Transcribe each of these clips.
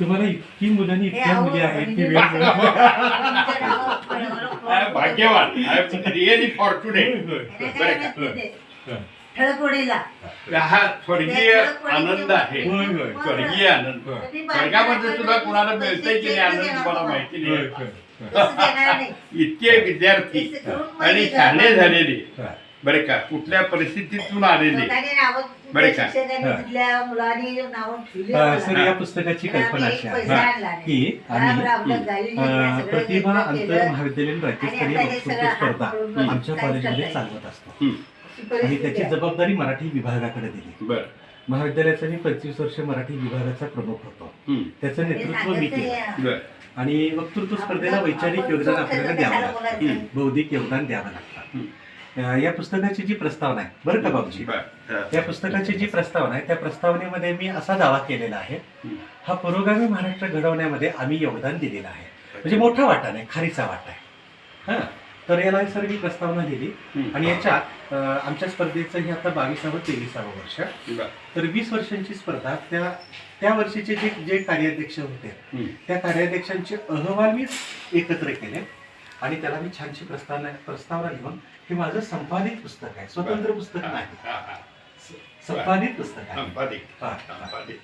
तुम्हाला इतकी मुलं आणि हे इतक्या मुली आहेत की म्हणजे- आय फळं- भाग्यवान. I really fortunate? हं. ठळकवडीला हा. स्वर्गीय आनंद आहे. होय, होय. स्वर्गीय आनंद. स्वर्गामध्ये सुद्धा कुणाला मिळतंय की नाही आनंद तुम्हाला माहिती होय, नाही. होय. इतके विद्यार्थी आणि. शाणे झालेले. बरे का? कुठल्या परिस्थितीतून आलेले? बरं का? शिक्षकांनी हा. तिथल्या मुलांनी नावं ठेवली अ, आम्हाला. सर या पुस्तकाची आणि कल्पना अशी आहे पैसा आणला नाही. की आम्ही अ, सगळं प्रतिभा घेतलं, आंतर. महाविद्यालयीन राज्यस्तरीय आणि आता हे वक्तृत्व सगळं स्पर्धा आमच्या काय कॉलेजमध्ये? चालवत असतो हम्म, अशी आणि परिस्थिती त्याची आहे. जबाबदारी मराठी विभागाकडे दिली बर महाविद्यालयाचा मी पंचवीस वर्ष मराठी विभागाचा प्रमुख होतो हम्म, त्याचं हे नेतृत्व मी सांगायचं केलं. बर आणि वक्तृत्व स्पर्धेला वैचारिक आपण योगदान आपल्याला द्यावं कशाला लागतं बोलायचं? बौद्धिक योगदान द्यावं लागतं हम्म, या पुस्तकाची जी प्रस्तावना आहे बरं का बाबूजी. त्या पुस्तकाची जी प्रस्तावना आहे त्या प्रस्तावनेमध्ये मी असा दावा केलेला आहे. हा पुरोगामी महाराष्ट्र घडवण्यामध्ये आम्ही योगदान दिलेलं आहे. म्हणजे मोठा वाटा नाही खारीचा वाटा आहे. हा? तर याला सर मी प्रस्तावना दिली. आणि याच्यात आमच्या स्पर्धेचं हे आता बावीसावं तेविसावं वर्ष. तर वीस वर्षांची स्पर्धा त्या त्या वर्षीचे जे जे कार्याध्यक्ष होते त्या कार्याध्यक्षांचे अहवाल मी एकत्र केले. आणि त्याला मी छानशी प्रस्तावना प्रस्तावना लिहून हे माझं संपादित पुस्तक आहे. स्वतंत्र पुस्तक नाही. संपादित पुस्तक आहे. संपादित. संपादित.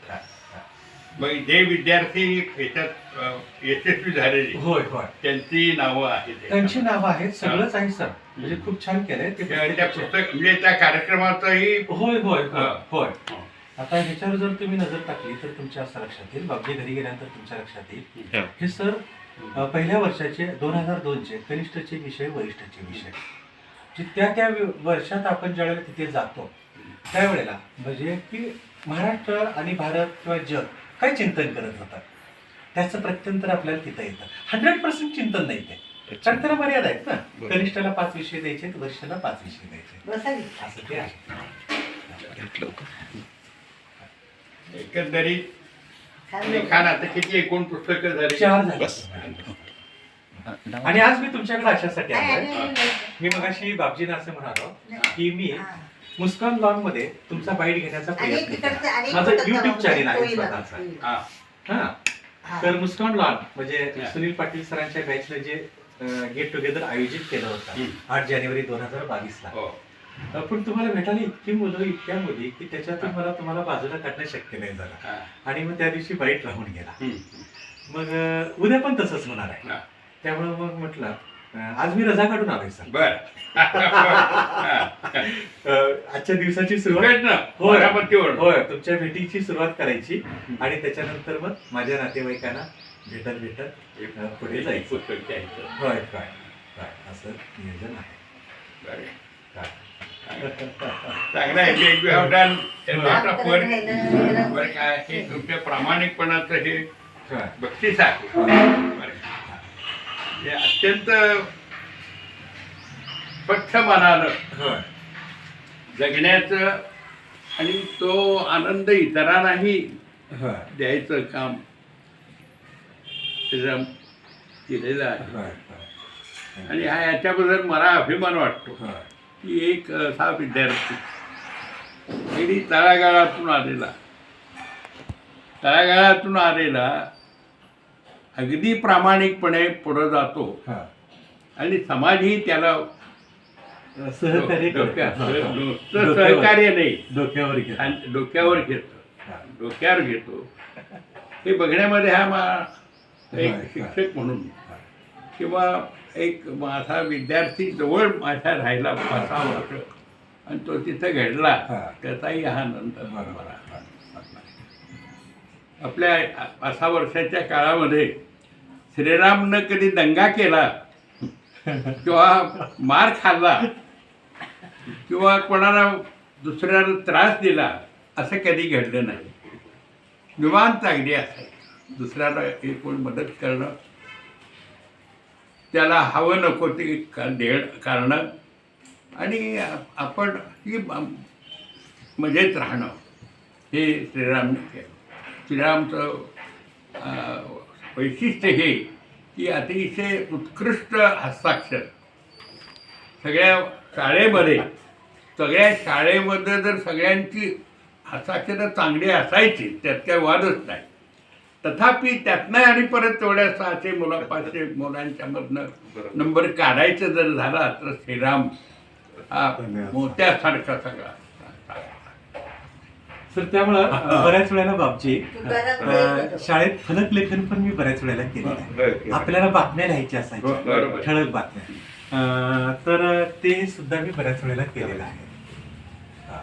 मग जे विद्यार्थी याच्यात अ, यशस्वी झालेले होय होय. त्यांची नावं आहेत त्यांची नावं आहेत. सगळंच आहे सर. म्हणजे खूप छान केलंय ते त्या पुस्तक. म्हणजे त्या कार्यक्रमाचंही होय होय होय. आता ह्याच्यावर जर तुम्ही नजर टाकली तर तुमच्या असं लक्षात येईल. बाबजी घरी गेल्यानंतर तुमच्या लक्षात येईल. हा. सर पहिल्या वर्षाचे दोन हजार दोनचे कनिष्ठचे विषय वरिष्ठचे विषय. जे त्या त्या वर्षात आपण ज्यावेळेला तिथे जातो त्यावेळेला म्हणजे की महाराष्ट्र आणि भारत किंवा जग काय चिंतन करत होतं त्याचं प्रत्यंतर आपल्याला तिथं येतं. हंड्रेड पर्सेंट चिंतन नाही ते. कारण त्याला मर्यादा आहेत ना. कनिष्ठाला पाच विषय द्यायचे आहेत, वरिष्ठाला पाच विषय द्यायचे. असं ते आहे. एकंदरीत आता किती एकूण पुस्तकं झाली? चार झाले. आणि आज मी तुमच्याकडे अशासाठी आलोय नाही, मी मगाशी बाबजींना असं म्हणालो. की मी. मुस्कान लॉनमध्ये तुमचा बाईट घेण्याचा प्रयत्न केला. माझं जाऊन channel आहे स्वतःचं. हा हा हा. तर मुस्कान लॉन म्हणजे. सुनील पाटील सरांच्या बॅचने जे गेट टुगेदर आयोजित केलं होतं. आठ जानेवारी दोन हजार बावीस ला हो पण तुम्हाला भेटायला इतकी मुलं इतक्या मुली की त्याच्यातून मला तुम्हाला बाजूला काढणं शक्य नाही झालं. आणि मग त्या दिवशी बाईट राहून गेला. मग उद्या पण तसंच होणार आहे. त्यामुळे मग म्हटलं आज मी रजा काढून आलोय सर. बर. हा. अं, आजच्या दिवसाची सुरुवात होय. होय तुमच्या भेटीची सुरुवात करायची आणि त्याच्यानंतर मग माझ्या नातेवाईकांना भेटत भेटत अं, पुढे जायचं. होय काय काय असं नियोजन आहे. हे. तुमच्या प्रामाणिकपणाचं हे काय बक्षीस आहे. बरं. अत्यंत स्वच्छ मनानं जगण्याचं आणि तो आनंद इतरांनाही द्यायचं काम केलेलं आहे. आणि हा याच्याबद्दल मला अभिमान वाटतो की एक असा विद्यार्थी तळागाळातून आलेला. तळागाळातून आलेला अगदी प्रामाणिकपणे पुढं जातो. आणि समाजही त्याला सहकार्य. नुसतं सहकार्य नाही डोक्यावर घेतो. आणि डोक्यावर घेतो. डोक्यावर घेतो हे बघण्यामध्ये हा मा एक शिक्षक म्हणून. किंवा एक माझा विद्यार्थी जवळ माझ्या राहिला पाच सहा वर्ष आणि तो तिथं घडला हा. त्याचाही हा आनंद बरोबर. मला आपल्या पाच सहा वर्षाच्या काळामध्ये श्रीरामनं कधी दंगा केला किंवा मार खाल्ला किंवा कोणाला दुसऱ्याला त्रास दिला असं कधी घडलं नाही. निवांत अगदी असायचं. दुसऱ्याला कोण मदत करणं त्याला हवं नको ते का देण कारणं आणि आपण ही मजेत राहणं हे श्रीरामने केलं. श्रीरामचं वैशिष्ट्य हे की अतिशय उत्कृष्ट हस्ताक्षर. सगळ्या शाळेमध्ये सगळ्या शाळेमध्ये जर सगळ्यांची हस्ताक्षरं चांगली असायची त्यात काही वादच नाही. तथापि त्यातनं आणि परत तेवढ्या सहाशे मुला पाचशे मुलांच्या मधनं नंबर काढायचं जर झाला तर श्रीराम हा मोत्यासारखा सगळा. सर त्यामुळं बऱ्याच वेळेला अं, जयंती. शाळेत फलक लेखन पण मी बऱ्याच वेळेला केलेलं आहे. आपल्याला बातम्या लिहायच्या हो, असायच्या बरोबर. ठळक बातम्या. अं, तर ते सुद्धा मी बऱ्याच वेळेला केलेलं आहे. हा.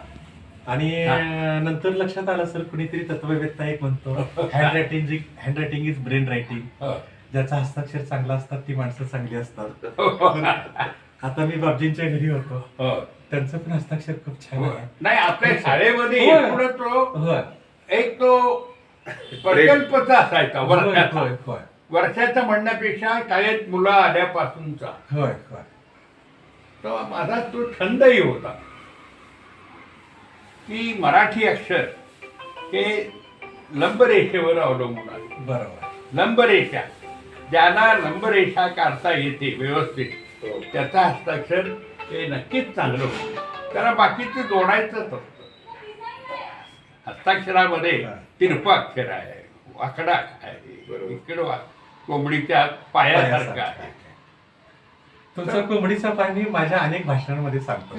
आणि अं, नंतर लक्षात आलं सर कुणीतरी तत्ववेत्ता एक म्हणतो. Handwriting handwriting is brain writing हो. ज्याचा हस्ताक्षर चांगला असतात ती माणसं चांगली असतात. आता मी बाबजींच्या घरी होतो. हो. त्यांचं पण हस्ताक्षर खूप छान आहे. नाही आपल्या शाळेमध्ये होय. एकूणच तो होय. एक तो प्रकल्पच असायचा होय वर्षाचा. होय होय. वर्षाचा म्हणण्यापेक्षा शाळेत मुलं आल्यापासूनचा. होय होय. तो माझा तो छंदही होता. की मराठी अक्षर हे लंबरेषेवर अवलंबून आहे. बरोबर. लंबरेषा. ज्यांना लंबरेषा काढता येते व्यवस्थित त्याचा हस्ताक्षर हे नक्कीच चांगलं होतं त्याला बाकीचं जोडायचंच असतं हस्ताक्षरामध्ये हा. तिरपाक्षर आहे वाकडा आहे इकडं वा कोंबडीच्या पायासारखा आहे. तुमचा कोंबडीचा पाय मी माझ्या अनेक भाषणांमध्ये सांगतो.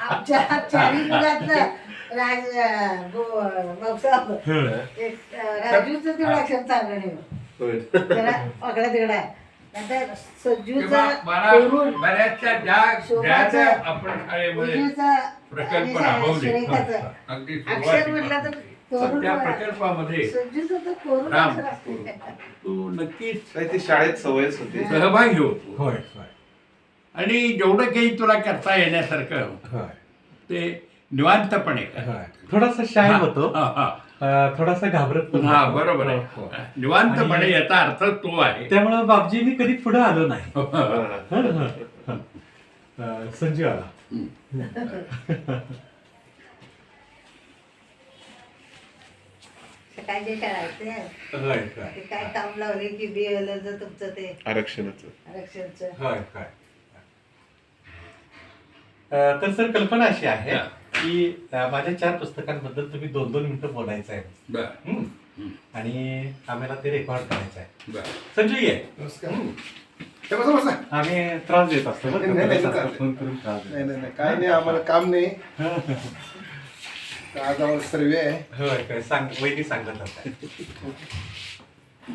आमच्या चारी राज भाऊसाहेब, राजूचं तेवढं अक्षर चांगलं नाही. तिकडा आहे. नंतर किंवा सज्जूचा मला कोरून बऱ्याचशा ज्या ज्या ज्या आपण शाळेमध्ये उजूचा प्रकल्प आणि राबवले. सुरेखाचं अगदी अक्षर म्हटलं तर कोरून सध्या बघा. प्रकल्पामध्ये सज्जूचं तर कोरून राम. अक्षर असते. तू नक्कीच नाही ती शाळेत सवयच होती सहभागी होतो होय होय आणि जेवढं काही तुला करता येण्यासारखं होय ते निवांतपणे कर. होय थोडासा शाय होतो हा, हा. अं, थोडासा घाबरत पण हा. बरोबर हो, आहे. हो. निवांतपणे आणि- याचा अर्थ तो आहे. त्यामुळं बाबजी मी कधी पुढे आलो नाही. हा. हं, हं, हं. संजीव आला होय ते काय काम लावले की बिएलचं तुमचं ते? आरक्षणाचं. आरक्षणचं. होय होय. अं, तर सर कल्पना अशी आहे हा. की माझ्या चार पुस्तकांबद्दल तुम्ही दोन दोन मिनिटं बोलायचं आहे. बर. हं? आणि आम्हाला ते रेकॉर्ड करायचं आहे. बर. संजू ये. नमस्कार. हे बसा बसा. आम्ही त्रास देत असतो बरं का? नाही, नाही, थोडासा चालेल. फोन करून त्रास देतो. नाही नाही नाही काय नाही आम्हाला काम नाही. आज आम्हाला सर्वे आहे. होय काय सांग वहिनी सांगत होत्या.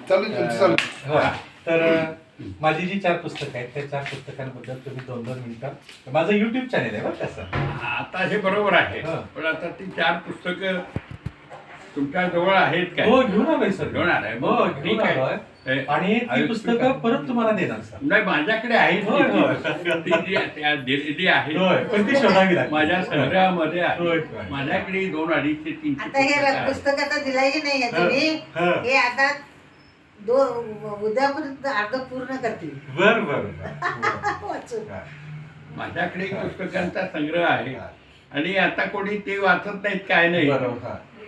चालू आहे तुमचं चालू होय. तर माझी जी चार पुस्तकं आहेत त्या चार पुस्तकांबद्दल तुम्ही दोन दोन मिनिटं माझं युट्यूब चॅनेल आहे बरं का सर आता हे बरोबर आहे हा. पण आता ती चार पुस्तकं तुमच्या जवळ आहेत काय हो घेऊन आलोय सर घेऊन आलाय? हो ठीक घेऊन आहे. आलोय हे, आणि ती पुस्तकं पुस्तकं- परत तुम्हाला देणार सर नाही माझ्याकडे आहेत होय, होय. ती जी- त्या दिलेली आहे होय पण ती शोधावी माझ्या संग्रहामध्ये होय, आहे होय. माझ्याकडे दोन अडीचशे तीनशे आता हे पुस्तकं आहेत. पुस्तक आता दिलाही नाही आहे तुम्ही हं. हे आता दो उद्यापर्यंत अर्ध पूर्ण करतील. बर बर. वाचून. माझ्याकडे पुस्तकांचा संग्रह आहे. आणि आता कोणी ते वाचत नाहीत काय नाही.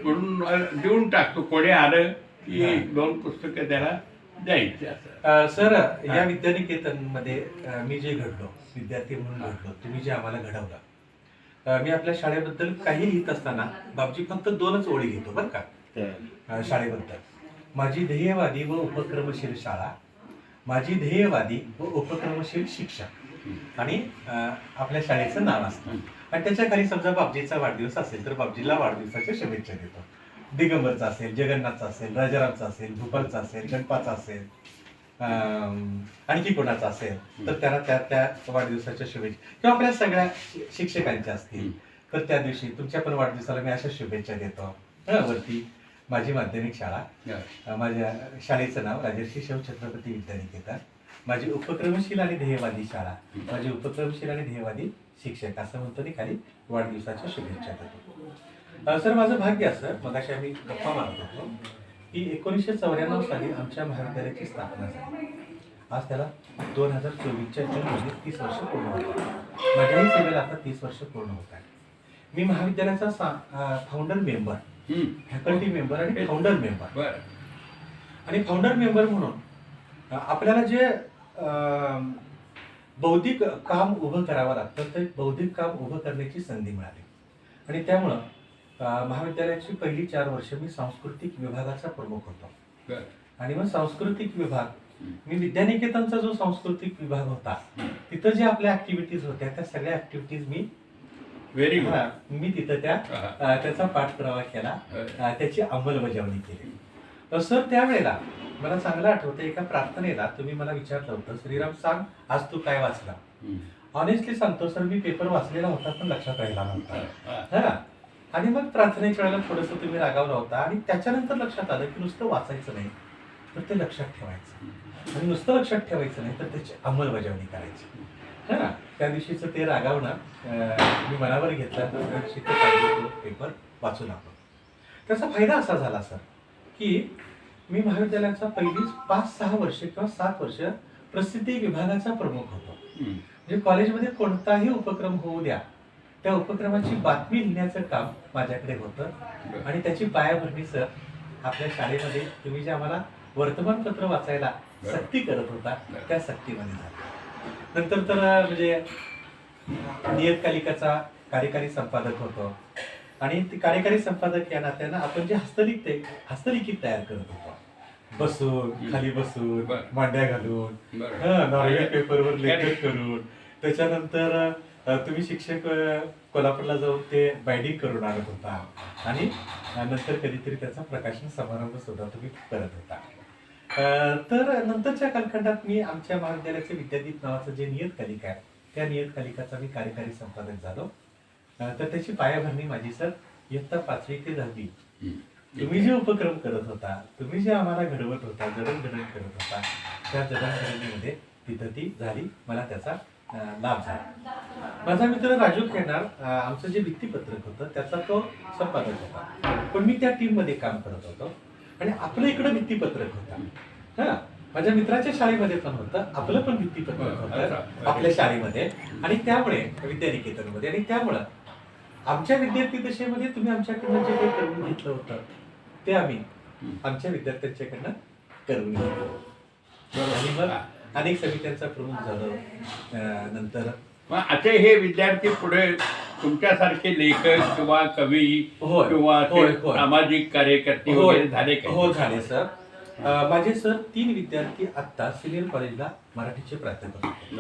म्हणून देऊन टाकतो. कोणी आलं की. दोन पुस्तकं त्याला द्यायची असं. सर या विद्यानिकेतनमध्ये अ, मी जे घडलो विद्यार्थी म्हणून घडलो तुम्ही जे आम्हाला घडवलं मी आपल्या शाळेबद्दल काही लिहित असताना बाबजी फक्त दोनच ओळी घेतो बरं का? शाळेबद्दल. माझी ध्येयवादी व उपक्रमशील शाळा माझी ध्येयवादी व उपक्रमशील शिक्षक. आणि आपल्या शाळेचं नाव असतं. आणि त्याच्याखाली समजा बाबजीचा वाढदिवस असेल तर बाबजीला वाढदिवसाच्या शुभेच्छा देतो. दिगंबरचा असेल जगन्नाथचा असेल राजारामचा असेल भूपालचा असेल गणपाचा असेल आणखी कोणाचा असेल तर त्यांना त्या त्या वाढदिवसाच्या शुभेच्छा. किंवा आपल्या सगळ्या शिक्षकांच्या असतील तर त्या दिवशी तुमच्या पण वाढदिवसाला मी अशा शुभेच्छा देतो. वरती. माझी माध्यमिक शाळा. माझ्या शाळेचं नाव राजर्षी शिव छत्रपती विद्यानिकेतन. माझी उपक्रमशील आणि ध्येयवादी शाळा. माझी उपक्रमशील आणि ध्येयवादी शिक्षक. असं म्हणतो आणि खाली वाढदिवसाच्या शुभेच्छा देतो. सर माझं भाग्य असं मगाशी आम्ही गप्पा मारत होतो की एकोणीसशे चौऱ्याण्णव साली आमच्या महाविद्यालयाची स्थापना झाली. आज त्याला दोन हजार चोवीसच्या जूनमध्ये तीस वर्ष पूर्ण होत आहे माझ्याही सेवेला आता तीस वर्ष पूर्ण होत आहे मी महाविद्यालयाचा फाउंडर मेंबर. फॅकल्टी मेंबर आणि फाउंडर मेंबर. बरं. आणि फाउंडर मेंबर म्हणून आपल्याला जे बौद्धिक काम उभं करावं लागतं ते बौद्धिक काम उभं करण्याची संधी मिळाली. आणि त्यामुळं महाविद्यालयाची पहिली चार वर्ष मी सांस्कृतिक विभागाचा प्रमुख होतो. आणि मग सांस्कृतिक विभाग मी विद्यानिकेतनचा जो सांस्कृतिक विभाग होता तिथं जे आपल्या ऍक्टिव्हिटीज होत्या त्या सगळ्या ऍक्टिव्हिटीज मी व्हेरी गुड मी तिथं त्या त्याचा पाठपुरावा केला. त्याची अंमलबजावणी केली. तर सर त्यावेळेला मला चांगलं आठवतं एका प्रार्थनेला तुम्ही मला विचारलं होतं श्रीराम सांग आज तू काय वाचला? ऑनेस्टली सांगतो सर मी पेपर वाचलेला होता पण लक्षात राहिला नव्हता. हा आणि मग प्रार्थनेच्या वेळेला थोडंसं तुम्ही रागावला होता आणि त्याच्यानंतर लक्षात आलं की नुसतं वाचायचं नाही तर ते लक्षात ठेवायचं. आणि नुसतं लक्षात ठेवायचं नाही तर त्याची अंमलबजावणी करायची. हा त्या दिवशीचं ते रागावणं मी मनावर घेतलं तर त्या दिवशी ते पेपर वाचू लागलो त्याचा फायदा असा झाला सर की मी महाविद्यालयाचा पहिली पाच सहा वर्ष किंवा सात वर्ष प्रसिद्धी विभागाचा प्रमुख होतो. म्हणजे कॉलेजमध्ये कोणताही उपक्रम होऊ द्या त्या उपक्रमाची बातमी लिहिण्याचं काम माझ्याकडे होतं. आणि त्याची पायाभरणी सर आपल्या शाळेमध्ये तुम्ही जे आम्हाला वर्तमानपत्र वाचायला सक्ती करत होता त्या सक्तीमध्ये झाली. नंतर तर म्हणजे नियतकालिकाचा कार्यकारी संपादक होतो. आणि ते कार्यकारी संपादक या नात्यानं आपण जे हस्तलिखित हस्तलिखित तयार करत होतो. बसून खाली बसून. मांड्या घालून नॉर्वे पेपरवर लेखन करून त्याच्यानंतर तुम्ही शिक्षक कोल्हापूरला जाऊन ते बायडिंग करून आणत होता. आणि नंतर कधीतरी त्याचा प्रकाशन समारंभ सुद्धा तुम्ही करत होता. तर नंतरच्या कालखंडात मी आमच्या महाविद्यालयाचे विद्यादीप नावाचं जे नियतकालिक आहे त्या नियतकालिकाचा मी कार्यकारी संपादक झालो. तर त्याची पायाभरणी माझी सर इयत्ता पाचवी ते दहावी. तुम्ही जे उपक्रम करत होता तुम्ही जे आम्हाला घडवत होता जडणघडण करत होता त्या जडणघडणीमध्ये तिथं ती झाली मला त्याचा लाभ झाला. माझा मित्र राजू खेळणार अं, आमचं जे भित्तीपत्रक होतं त्याचा तो संपादक होता. पण मी त्या टीममध्ये काम करत होतो. आणि आपलं इकडं भित्तीपत्रक होतं हा? माझ्या मित्राच्या शाळेमध्ये पण होतं आपलं पण भित्तीपत्रक होतं. आपल्या शाळेमध्ये. आणि त्यामुळे विद्यानिकेतनमध्ये आणि त्यामुळं आमच्या विद्यार्थी दशेमध्ये तुम्ही आमच्याकडनं जे काही करून घेतलं होतं ते आम्ही आमच्या विद्यार्थ्यांच्याकडनं करून घेतलं. आणि मग अनेक समित्यांचा प्रमुख झालो. नंतर मग असे हे विद्यार्थी पुढे तुमच्यासारखे लेखक किंवा कवी होय, किंवा होय, होय. सामाजिक कार्यकर्ते होय. वगैरे झाले का हो झाले सर अं, माझे सर तीन विद्यार्थी आता सिनियर कॉलेजला मराठीचे प्राध्यापक.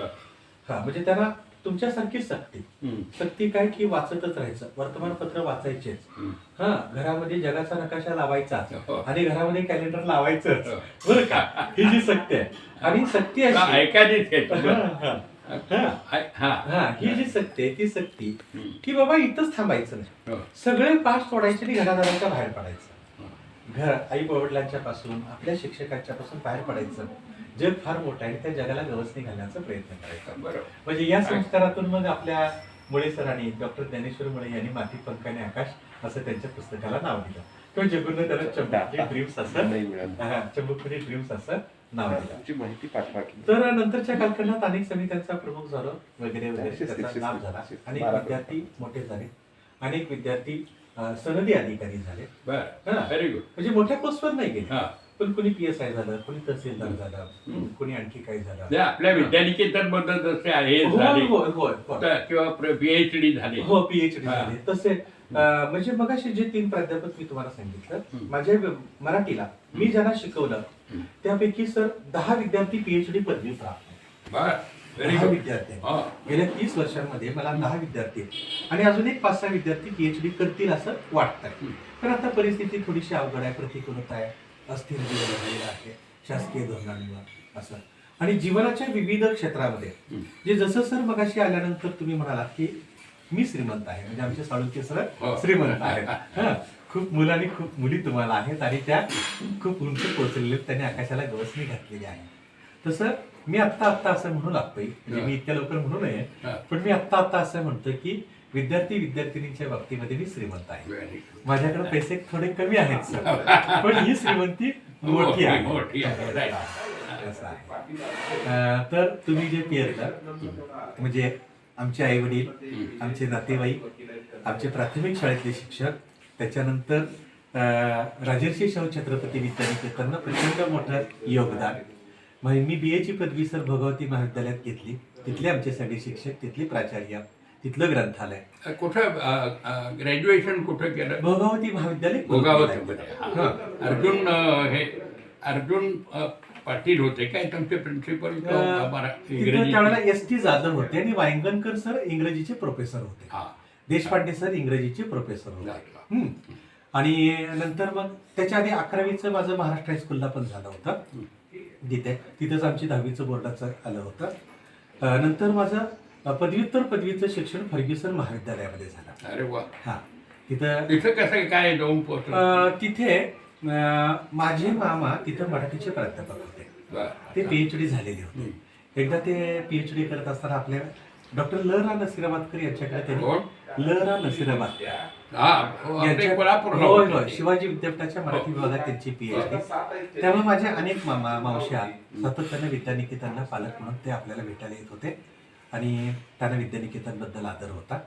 हा म्हणजे त्यांना तुमच्यासारखी सक्ती हम्म. सक्ती काय की वाचतच राहायचं वर्तमानपत्र वाचायचेच हम्म. हा घरामध्ये जगाचा नकाशा लावायचा हो. आणि घरामध्ये कॅलेंडर लावायचंच हो. बरं का ही जी सक्ती आहे आणि सक्ती का अशी ऐकायचीच आहे हा. हा, हा. हा. हा ही जी सक्ती आहे ती सक्ती. की बाबा इथंच थांबायचं नाही. हो. सगळे पास सोडायचे आणि घरादाराच्या बाहेर पडायचं. घर आई वडिलांच्या पासून आपल्या शिक्षकांच्या पासून बाहेर पडायचं. जग फार मोठं आहे त्या जगाला गवसणी घालण्याचा प्रयत्न करायचा. बरोबर. म्हणजे या संस्कारातून मग आपल्या मुळे सरांनी डॉक्टर ज्ञानेश्वर मुळे यांनी माती पंखाने आकाश असं त्यांच्या पुस्तकाला नाव दिलं. किंवा जगून त्याला चंबुकरी ड्रीम्स असं. नाही मिळालं. हा, चंबुकरी ड्रीम्स असं. नाव दिलं. तुमची माहिती पाठवा. की तर नंतरच्या कालखंडात अनेक समित्यांचा प्रमुख झालो वगैरे वगैरे. त्याचा लाभ झाला. अनेक विद्यार्थी मोठे झाले. अनेक विद्यार्थी सनदी अधिकारी झाले. बर हा. व्हेरी गुड म्हणजे मोठ्या पोस्टवर नाही गेले. हा. पण कोणी पी एस आय झालं कोणी तहसीलदार झालं हं, कोणी आणखी काही झालं. जे आपल्या विद्यानिकेतनबद्दल जसे आहे किंवा पीएचडी झाले. हो पीएचडी हा. झाले. तसे अं, म्हणजे मगाशी जे तीन प्राध्यापक मी तुम्हाला सांगितलं हं. माझ्या मराठीला मी ज्यांना शिकवलं हं. त्यापैकी सर दहा विद्यार्थी पीएचडी पदवी प्राप्त दहा विद्यार्थी गेल्या तीस वर्षांमध्ये मला दहा विद्यार्थी. आणि अजून एक पाच सहा विद्यार्थी पीएचडी करतील असं वाटतंय. पण आता परिस्थिती थोडीशी अवघड आहे प्रतिकूलता आहे अस्थिर जीवन झालेलं आहे शासकीय धोरणांवर असं आणि जीवनाच्या विविध क्षेत्रामध्ये. जे जसं सर मगाशी आल्यानंतर तुम्ही म्हणालात की मी श्रीमंत आहे म्हणजे आमचे साळुंके सर हो. श्रीमंत आहेत. खूप मुलं आणि खूप मुली तुम्हाला आहेत आणि त्या खूप उंच पोहोचलेल्या. त्यांनी आकाशाला गवसणी घातलेली आहे. तसं मी आत्ता आत्ता असं म्हणू लागतोय. म्हणजे मी इतक्या लवकर म्हणू नये हा. पण मी आत्ता आत्ता असं म्हणतोय की विद्यार्थी विद्यार्थिनींच्या बाबतीमध्ये मी श्रीमंत आहे. माझ्याकडे पैसे थोडे कमी आहेत सर. पण ही श्रीमंती मोठी आहे. अं, तर तुम्ही जे पेरलं म्हणजे आमचे आई वडील आमचे नातेवाईक आमचे प्राथमिक शाळेतले शिक्षक त्याच्यानंतर राजर्षी शाहू छत्रपती विद्यानिकेतननं प्रचंड मोठं योगदान. मग मी बी एची पदवी सर भगवती महाविद्यालयात घेतली. तिथले आमचे सगळे शिक्षक तिथले प्राचार्य तिथलं ग्रंथालय. कुठं ग्रॅज्युएशन कुठं केलं? भोगावती महाविद्यालय. अर्जुन हे अर्जुन पाटील होते काय तुमचे प्रिन्सिपल त्यावेळेला एस टी जाधव होते आणि वायंगणकर सर इंग्रजीचे प्रोफेसर होते. हा. देशपांडे सर इंग्रजीचे प्रोफेसर होते. आणि नंतर मग त्याच्या आधी अकरावीचं माझं महाराष्ट्र हायस्कूलला पण झालं होतं. तिथे तिथंच आमची दहावीचं बोर्डाचं आलं होतं. नंतर माझं पदव्युत्तर पदवीचं शिक्षण फर्ग्युसन महाविद्यालयामध्ये झालं. अरे वा. हा. तिथं तिथं कसं काय जाऊन तिथे माझे मामा तिथं मराठीचे प्राध्यापक होते. ते. पीएच डी झालेले होते. एकदा ते पीएच डी करत असताना आपल्या डॉक्टर ल रा नसिराबादकर त्यांनी कोण? ल रा नसिराबाद. हा हो, आपले यांच्या- कोल्हापूरला होय होते होय ते. शिवाजी विद्यापीठाच्या मराठी विभागात त्यांची पीएचडी त्यामुळे माझे अनेक मामा मावश्या सातत्याने विद्यानिकेतनला पालक म्हणून ते आपल्याला भेटायला येत होते. आणि त्यांना विद्यानिकेतनबद्दल आदर होता.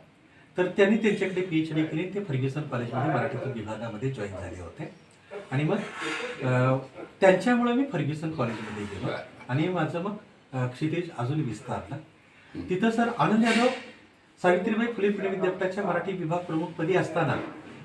तर त्यांनी त्यांच्याकडे पीएचडी केली. आणि ते फर्ग्युसन कॉलेजमध्ये मराठी विभागामध्ये जॉईन झाले होते. आणि मग अं, त्यांच्यामुळे मी फर्ग्युसन कॉलेजमध्ये गेलो. आणि माझं मग अं, क्षितिज अजून विस्तारलं. तिथं सर आनंद यादव सावित्रीबाई फुले पुणे विद्यापीठाच्या मराठी विभाग प्रमुखपदी असताना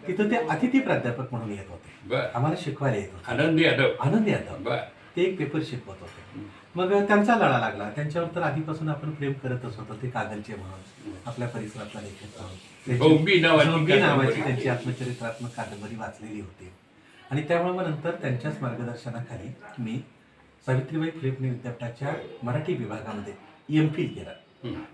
तिथं ते अतिथी प्राध्यापक म्हणून येत होते. बर. आम्हाला शिकवायला येत होते. आनंदी यादव. आनंद यादव. बर. ते एक पेपर शिकवत होते. मग त्यांचा लढा लागला. त्यांच्यावर तर आधीपासून आपण प्रेम करतच होतो. ते कागलचे म्हणून आपल्या परिसरातला लेखक म्हणून. त्यांची- झोंबी नावाची झोंबी नावाची कादंबरी. त्यांची आत्मचरित्रात्मक कादंबरी वाचलेली होती. आणि त्यामुळे मग नंतर त्यांच्याच मार्गदर्शनाखाली मी सावित्रीबाई फुले पुणे विद्यापीठाच्या मराठी विभागामध्ये एम फिल केलं.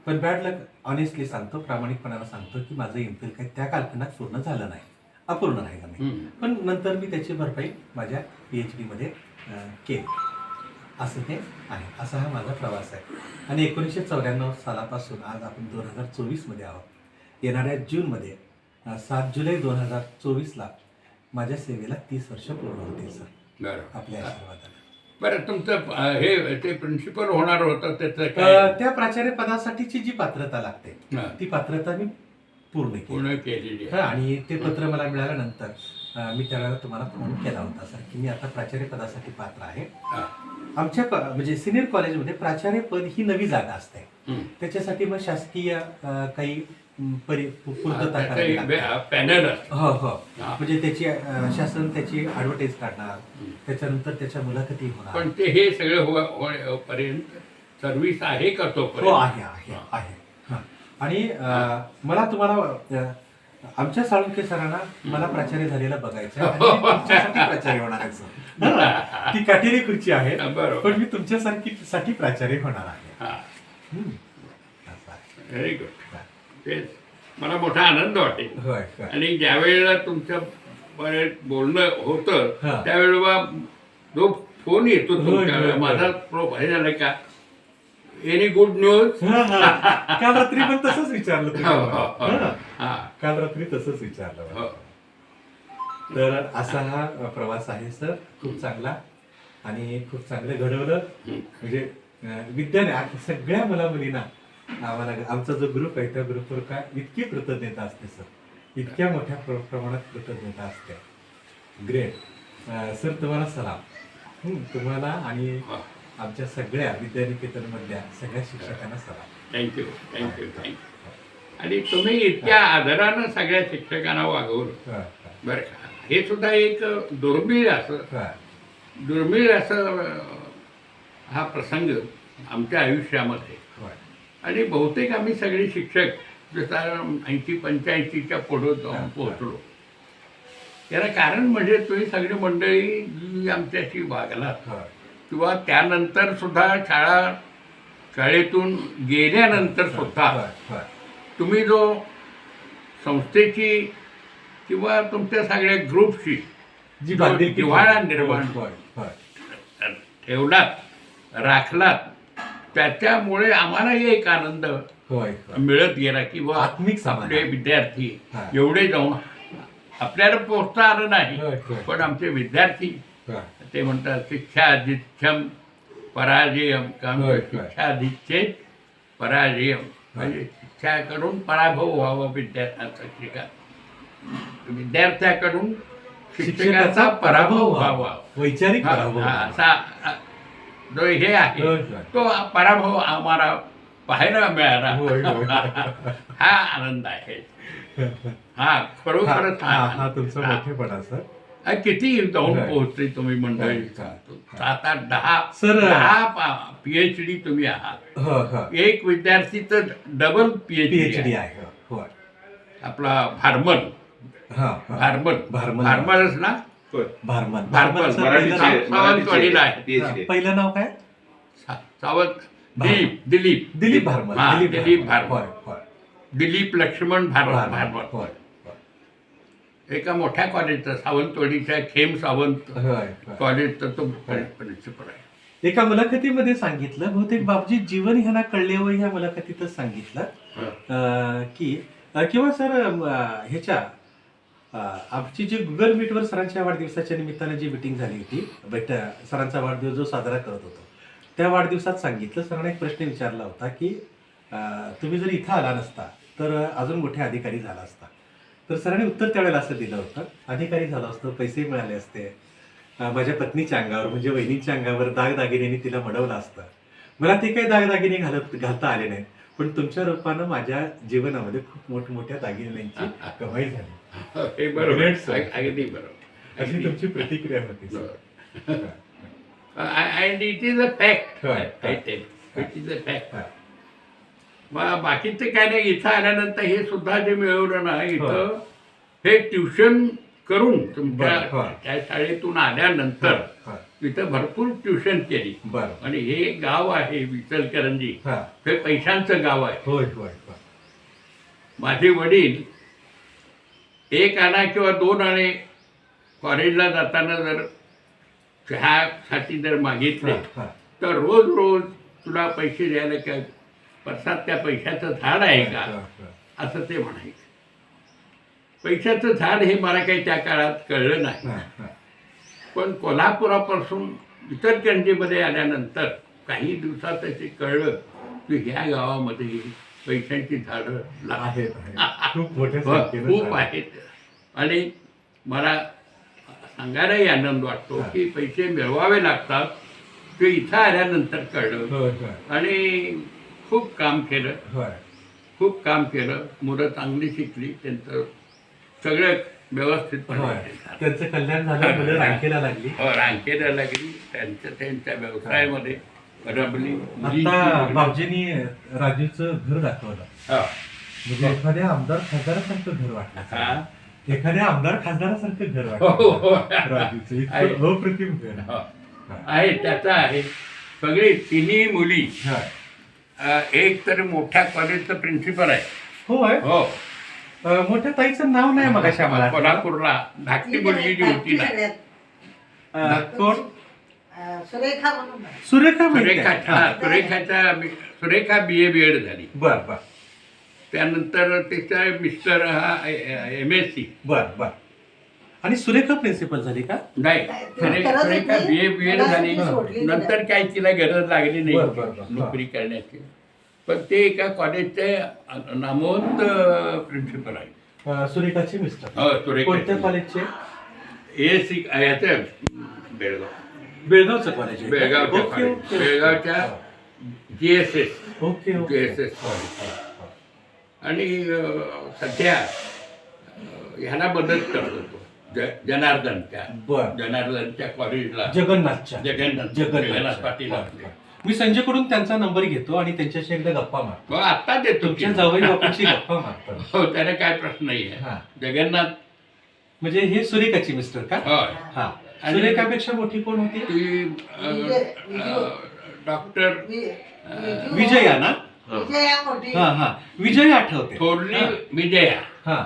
पण बॅड लक ऑनेस्टली सांगतो प्रामाणिकपणानं सांगतो की माझं एम फिल काही त्या कालखंडात पूर्ण झालं नाही. अपूर्ण राहिलं नाही. पण नंतर मी त्याची भरपाई माझ्या पी एच डीमध्ये केली. असं ते आहे. असा हा माझा प्रवास आहे. आणि एकोणीसशे चौऱ्याण्णव सालापासून आज आपण दोन हजार चोवीसमध्ये आहोत. येणाऱ्या जूनमध्ये सात जुलै दोन हजार चोवीसला माझ्या सेवेला तीस वर्ष पूर्ण होतील सर. आपल्या आशीर्वादाने. बरं तुमचं अ, हे ते प्रिन्सिपल होणार होतं त्याचं काय? अं, त्या प्राचार्य पदासाठीची जी पात्रता लागते हा, ती पात्रता मी पूर्ण केली. पूर्ण केलेली हा, आहे आणि ते पत्र मला मिळाल्यानंतर अं, मी त्यावेळेला तुम्हाला फोन केला होता सर की मी आता प्राचार्य पदासाठी पात्र आहे. हा. आमच्या म्हणजे सिनियर कॉलेजमध्ये प्राचार्य पद ही नवी जागा असते. हं. त्याच्यासाठी मग शासकीय अं, काही परि पूर्तता करावी लागते. पॅनल हो हो हा. म्हणजे त्याची अं, शासन त्याची ऍडव्हर्टाईज काढणार. त्याच्यानंतर त्याच्या मुलाखती होणार पण ते हे सगळं हो- पर्यंत सर्व्हिस आहे का तो हो आहे आहे आहे हा. आणि अं, मला तुम्हाला अं, आमच्या साळुंके सरांना मला प्राचार्य झालेला बघायचं आहे. आणि मी तुमच्यासाठी प्राचार्य होणार आहे सर. हा. ती काटेरी खुर्ची आहे बरोबर पण मी तुमच्यासारखी साठी प्राचार्य होणार आहे हा हम्म. असं आहे. व्हेरी गुड तेच मला मोठा आनंद वाटेल होय होय. आणि ज्या वेळेला तुमच्या बरेच बोलणं होतं हा. त्यावेळेला जो फोन येतो होय, होय, तुमच्या होय. माझा प्रो- हे झालं का एनी गुड न्यूज हा, हा. काल रात्री पण तसंच विचारलं तुम्ही हो. हो, हो. हा. हा काल रात्री तसंच विचारलं मला. हो. तर असा हा प्रवास आहे सर खूप चांगला आणि खूप चांगलं घडवलं. म्हणजे अं, विद्याने सगळ्या मुला मुलींना आम्हाला आमचा जो ग्रुप आहे त्या ग्रुपवर काय इतकी कृतज्ञता असते सर. इतक्या मोठ्या प्र- प्रमाणात कृतज्ञता असते. ग्रेट सर तुम्हाला सलाम. तुम्हाला आणि. आमच्या सगळ्या विद्यानिकेतनमधल्या सगळ्या शिक्षकांना सलाम. थँक्यू थँक्यू थँक्यू आणि तुम्ही इतक्या आदरानं सगळ्या शिक्षकांना वागवलं. बरं का? हे सुद्धा एक दुर्मिळ असं दुर्मिळ असं हा प्रसंग आमच्या आयुष्यामध्ये. आणि बहुतेक आम्ही सगळे शिक्षक जसं ऐंशी पंच्याऐंशीच्या पुढं जाऊन पोहोचलो याला कारण म्हणजे तुम्ही सगळी मंडळी जी आमच्याशी वागलात होय. किंवा त्यानंतर सुद्धा शाळा शाळेतून गेल्यानंतर सुद्धा. तुम्ही जो संस्थेची किंवा तुमच्या सगळ्या ग्रुपशी जी जिव्हाळा निर्माण. ठेवलात राखलात त्याच्यामुळे आम्हालाही एक आनंद होय. मिळत गेला की बुवा आत्मिक समाधान. आपले विद्यार्थी हा. एवढे जाऊन आपल्याला पोचता आलं होय, नाही. पण आमचे विद्यार्थी. ते म्हणतात शिक्षाधिच्छम पराजयम काम होय, होय. शिक्षाधिच्छेद पराजयम म्हणजे शिक्षाकडून पराभव व्हावा विद्यार्थ्यांचा शिका विद्यार्थ्याकडून शिक्षकाचा पराभव व्हावा वैचारिक हा, पराभव हा, व्हावा. असा जो हे आहे. तो पराभव आम्हाला पाहायला मिळाला. हा आनंद आहे हा खरोखरच हा तुमचा. मोठेपणा सर किती जाऊन होय. पोहोचले तुम्ही मंडळी सात आठ दहा सर- दहा पीएच डी तुम्ही आहात एक विद्यार्थी तर डबल पीएच डी आहे हो, आपला भारमल. भारमल भारमल. भारमलच ना भारमन भारमल. सर, मराठीचे पहिलं नाव- सावंतवाडीला आहे. हा, पहिलं नाव काय? सा- सावंत. भारमल. दिलीप दिलीप. दिलीप भारमल. हा, दिलीप भारमल. होय दिलीप लक्ष्मण भारमल. भारमल. भारमल. होय एका मोठ्या कॉलेजचा सावंतवाडीच्या खेम सावंत होय होय. कॉलेजचा तो प्रिन्सिपल आहे. एका मुलाखतीमध्ये सांगितलं बहुतेक बाबजी जीवन ह्यांना कळल्यावर ह्या मुलाखतीतच सांगितलं अं, की अं, किंवा सर अं, ह्याच्या आमची जी गुगल मीटवर सरांच्या वाढदिवसाच्या निमित्तानं जी मिटिंग झाली होती बैठ सरांचा वाढदिवस जो साजरा करत होतो त्या वाढदिवसात सांगितलं सरांना एक प्रश्न विचारला होता की तुम्ही जर इथं आला नसता तर अजून मोठे अधिकारी झाला असता. तर सरांनी उत्तर त्यावेळेला असं दिलं होतं अधिकारी झालो असतो पैसे मिळाले असते. माझ्या पत्नीच्या अंगावर म्हणजे वहिनीच्या अंगावर दागदागिन्यांनी तिला मडवलं असतं. मला ते काही दागदागिने घालत घालता आले नाहीत. पण तुमच्या रूपानं माझ्या जीवनामध्ये खूप मोठमोठ्या दागिन्यांची कमाई झाली. हे बरोबर. अगदी बरोबर. अशी तुमची प्रतिक्रिया होती. And it is a fact. It is a fact. मग बाकीचं काय नाही इथं आल्यानंतर हे सुद्धा जे मिळवलं ना इथं. हे ट्युशन करून तुमच्या. त्या शाळेतून आल्यानंतर इथं भरपूर ट्युशन केली. बरं. आणि हे गाव आहे विचलकरंजी हा. हे पैशांचं गाव आहे. होय होय होय. माझे वडील एक आणा किंवा दोन आणे कॉलेजला जाताना जर चहासाठी जर मागितले हा, हा. तर रोज रोज तुला पैसे द्यायला काय परसात त्या पैशाचं झाड आहे का? हा. असं ते म्हणायचं. पैशाचं झाड हे मला काही त्या काळात कळलं नाही. हा, हा. पण कोल्हापुरापासून इतर आल्यानंतर काही दिवसात ते कळलं की ह्या गावामध्ये पैशांची झाडं आहेत. खूप संख्येनं खूप. आहेत. आणि मला सांगायलाही आनंद वाटतो. की पैसे मिळवावे लागतात ते इथं आल्यानंतर कळलं. आणि खूप काम केलं. खूप काम केलं. मुलं चांगली शिकली. त्यांचं सगळं व्यवस्थितपणे होय झालं. त्यांचं कल्याण झालं मुलं रांकेला लागली. हो, रांकेला लागली. त्यांच्या त्यांच्या व्यवसायामध्ये रमली आता बाबजींनी राजूचं घर दाखवलं. हो. म्हणजे एखाद्या आमदार खासदारासारखं घर वाटलं. हा. एखाद्या आमदार खासदारासारखं घर हो, हो, हो. वाटलं. राजूचं. आहे. इतकं अप्रतिम घर. हो. आहे त्याचा आहे. सगळी तिन्ही मुली. एक तर मोठ्या कॉलेजचं प्रिन्सिपल आहे. होय हो. अं, मोठ्या ताईचं नाव नाही मग आम्हाला. कोल्हापूरला. धाकटी मुलगी जी होती ना. अं, कोण? अं, सुरेखा म्हणून. आहे. सुरेखा सुरेखा. हा, हा. सुरेखाच्या Surekha B A B Ed झाली. बर बर. त्यानंतर तिचा मिस्टर हा एम एस सी बर बर. आणि सुरेखा प्रिन्सिपल झाली का? नाही नाही, सुरे- करत सुरेखा होती. बी ए बी एड मला झाली. ती सोडली. तिला. नंतर काही तिला गरज लागली बर, बर, बर. नाही नोकरी करण्याची. पण ते एका कॉलेजचे नामवंत प्रिन्सिपल आहे अं, सुरेखाचे मिस्टर. हो कोणत्या कॉलेजचे? ए सी याचं बेळगाव. बेळगावचं कॉलेज? बेळगावच्या ओके. ओके. बेळगावच्या J S S okay okay. JSS. आणि अं, सध्या अं, ह्याला मदत करत होतो ज- जनार्दनच्या. बर. जनार्दनच्या कॉलेजला. जगन्नाथच्या. जगन्नाथ. जगन्नाथ जगन्नाथ पाटील आपले. मी संजयकडून त्यांचा नंबर घेतो आणि त्यांच्याशी एकदा गप्पा मारतो. हो आत्ता देतो तुमच्या की. जावई बापूची गप्पा मारतो हो त्याला काय प्रश्न नाही हा. जगन्नाथ. म्हणजे हे सुरेखाची मिस्टर का? होय हा. आणि- सुरेखापेक्षा मोठी कोण होती? ती अं, विजय- विजय. अं, डॉक्टर विजया ना? विजया मोठी. हा हा. विजय आठवते. थोरली हा. विजया. हा.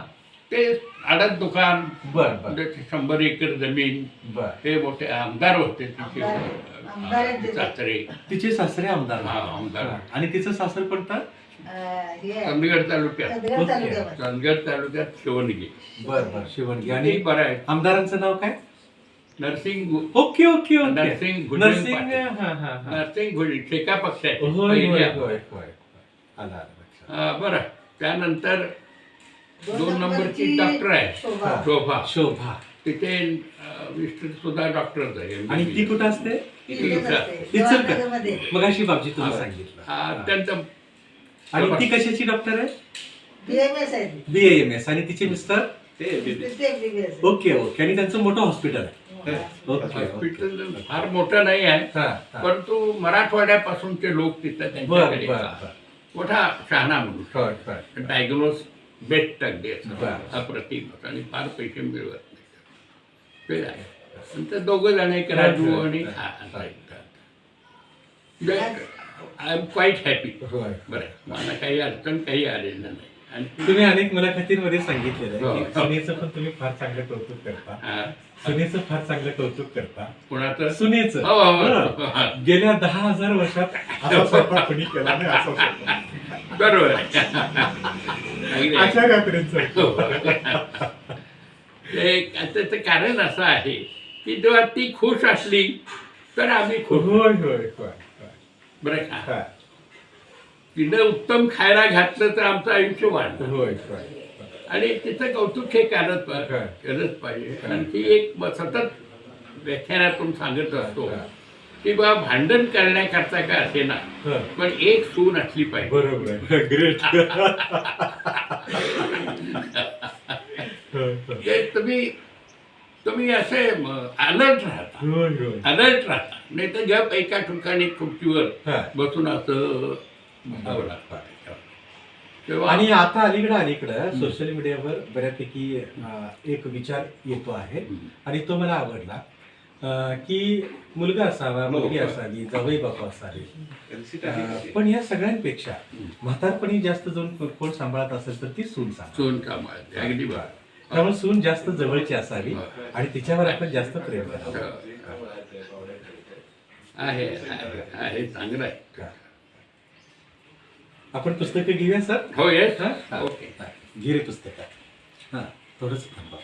ते आडत दुकान बर बर. म्हणजे ते शंभर एकर जमीन बर. ते मोठे आमदार होते तिचे सासरे. तिचे सासरे आमदार हा, आमदार. हा. आणि तिचं सासर आहे. चंदगड तालुक्यात. चंदगड तालुक्यात शिवणगी. बर बर. शिवणगी. आणि आणि बरं आहे? आमदारांचं नाव काय? नरसिंग गु- okay okay okay. Narsing Ghujal Narsing Patil. हा हा हा. नरसिंग घोडी ठेका होय होय आहे. होय होय आला आला लक्षात. हा, बरं. त्यानंतर दोन नंबरची नंबरची डॉक्टर आहे. शोभा. शोभा. शोभा. तिथे मिस्टर सुद्धा डॉक्टर आहे आणि ती कुठं असते? ती. इचलकर. मग अशी बाबजी तुम्ही सांगितलं. हा, अत्यंत आणि ती कशाची डॉक्टर आहे? बीएमएस आहे. ती. बी एम एस आणि तिचे मिस्टर? ते. Okay okay. आणि त्यांचं मोठं हॉस्पिटल आहे. ओके हॉस्पिटल फार मोठं नाही आहे हा, हा. परंतु मराठवाड्यापासूनचे लोक तिथं बर त्यांच्याकडे. मोठा शहाणा म्हणून. डायग्नोस बेस्ट अगदी. अप्रतिम आणि फार पैसे मिळवत. आहे दोघं जण एक राजू आणि हा, आय एम क्वाईट हॅपी. बरं मला काही अडचण काही आलेलं नाही आणि तुम्ही अनेक मुलाखतींमध्ये सांगितलेलं आहे हो. सुनेचं पण तुम्ही फार चांगलं कौतुक करता हा, सुनेचं फार चांगलं कौतुक करता कोणाचं सुनेचं हो, हो, हो. हं. हा. गेल्या दहा हजार वर्षात असा स्वयंपाक कोणी केला नाही असा स्वयंपाक. बरोबर आहे. अशा खात्रीचं ते त्याचं कारण असं आहे की जेव्हा ती खुश असली तर आम्ही खुश होय होय होय होय. बरं का. तिनं उत्तम खायला घातलं तर आमचं आयुष्य वाढलं होय होय आणि तिचं कौतुक हे काय? पाहिजे केलंच पाहिजे आणि ती एक सतत व्याख्यानातून सांगत असतो. की बा भांडण करण्याकरता का असे ना. पण एक सून असली पाहिजे बरोबर आहे ग्रेट ते तुम्ही तुम्ही असे अलर्ट राहता. अलर्ट राहता. नाही तर जप एका ठिकाणी खुर्चीवर हा. बसून असं बसावं लागतं. आणि आता अलीकडं अलीकडं सोशल मीडियावर बऱ्यापैकी एक विचार येतो आहे. आणि तो मला आवडला की मुलगा असावा मुलगी असावी जावई बापू असावे. पण या सगळ्यांपेक्षा म्हातारपणी जास्त जाऊन कोण सांभाळत असेल तर ती सून सांभाळ सोन कामात अगदी बरं त्यामुळे सून जास्त जवळची असावी आणि तिच्यावर आपण जास्त प्रेम करावं. आहे आहे आहे, चांगलं आहे. आपण पुस्तकं घेऊया सर? हो येस. हा? ओके. गिरे पुस्तक. हां थोडंच थांबा.